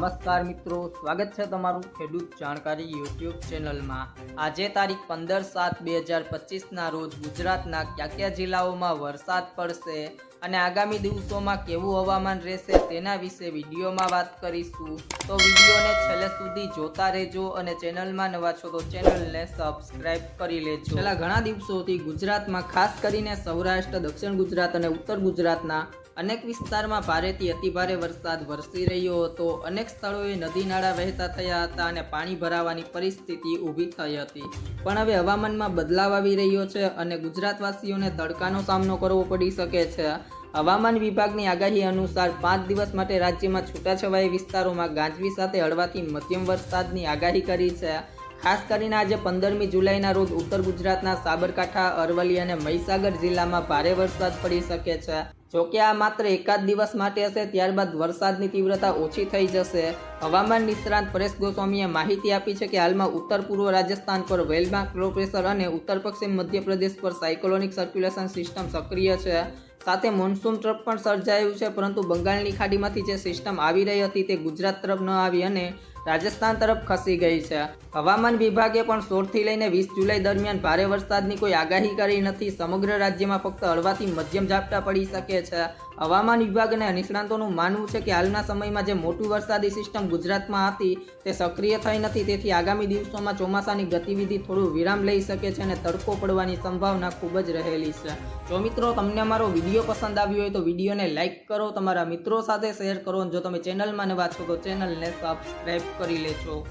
નમસ્કાર મિત્રો, સ્વાગત છે તમારું ખેડૂત જાણકારી યુટ્યુબ ચેનલમાં. આજે તારીખ પંદર સાત બે હજાર પચીસના રોજ ગુજરાતના કયા કયા જિલ્લાઓમાં વરસાદ પડશે અને આગામી દિવસોમાં કેવું હવામાન રહેશે તેના વિશે વિડીયોમાં વાત કરીશું. તો વિડીયોને છેલ્લે સુધી જોતા રહેજો અને ચેનલમાં નવા છો તો ચેનલને સબસ્ક્રાઇબ કરી લેજો. છેલ્લા ઘણા દિવસોથી ગુજરાતમાં ખાસ કરીને સૌરાષ્ટ્ર, દક્ષિણ ગુજરાત અને ઉત્તર ગુજરાતના અનેક વિસ્તારમાં ભારેથી અતિભારે વરસાદ વરસી રહ્યો હતો. અનેક સ્થળોએ નદી નાળા વહેતા થયા હતા અને પાણી ભરાવાની પરિસ્થિતિ ઊભી થઈ હતી. પણ હવે હવામાનમાં બદલાવ આવી રહ્યો છે અને ગુજરાતવાસીઓને તડકાનો સામનો કરવો પડી શકે છે. હવામાન વિભાગની આગાહી અનુસાર પાંચ દિવસ માટે રાજ્યમાં છૂટાછવાયા વિસ્તારોમાં ગાજવી સાથે હળવાથી મધ્યમ વરસાદની આગાહી કરી છે. ખાસ કરીને આજે પંદરમી જુલાઈના રોજ ઉત્તર ગુજરાતના સાબરકાંઠા, અરવલ્લી અને મહીસાગર જિલ્લામાં ભારે વરસાદ પડી શકે છે. જોકે આ માત્ર એકાદ દિવસ માટે હશે, ત્યારબાદ વરસાદની તીવ્રતા ઓછી થઈ જશે. હવામાન નિષ્ણાંત પરેશ ગોસ્વામીએ માહિતી આપી છે કે હાલમાં ઉત્તર પૂર્વ રાજસ્થાન પર વેલમાં લો પ્રેશર અને ઉત્તર પશ્ચિમ મધ્યપ્રદેશ પર સાયકોલોનિક સર્ક્યુલેશન સિસ્ટમ સક્રિય છે. સાથે મોન્સૂન ટ્રપ પણ સર્જાયું છે, પરંતુ બંગાળની ખાડીમાંથી જે સિસ્ટમ આવી રહી હતી તે ગુજરાત તરફ ન આવી અને રાજસ્થાન તરફ ખસી ગઈ છે. હવામાન વિભાગે પણ સોળથી લઈને વીસ જુલાઈ દરમિયાન ભારે વરસાદની કોઈ આગાહી કરી નથી. સમગ્ર રાજ્યમાં ફક્ત હળવાથી મધ્યમ ઝાપટા પડી શકે છે. હવામાન વિભાગ અને નિષ્ણાંતોનું માનવું છે કે હાલના સમયમાં જે મોટી વરસાદી સિસ્ટમ ગુજરાતમાં હતી, તે સક્રિય થઈ નથી. તેથી આગામી દિવસોમાં ચોમાસાની ગતિવિધિ થોડું વિરામ લઈ શકે છે અને તડકો પડવાની સંભાવના ખૂબ જ રહેલી છે. જો મિત્રો, તમને અમારો વીડિયો પસંદ આવ્યો હોય તો વિડીયોને લાઇક કરો, તમારા મિત્રો સાથે શેર કરો અને જો તમે ચેનલમાં નવા છો તો ચેનલને સબસ્ક્રાઈબ કરી લેજો.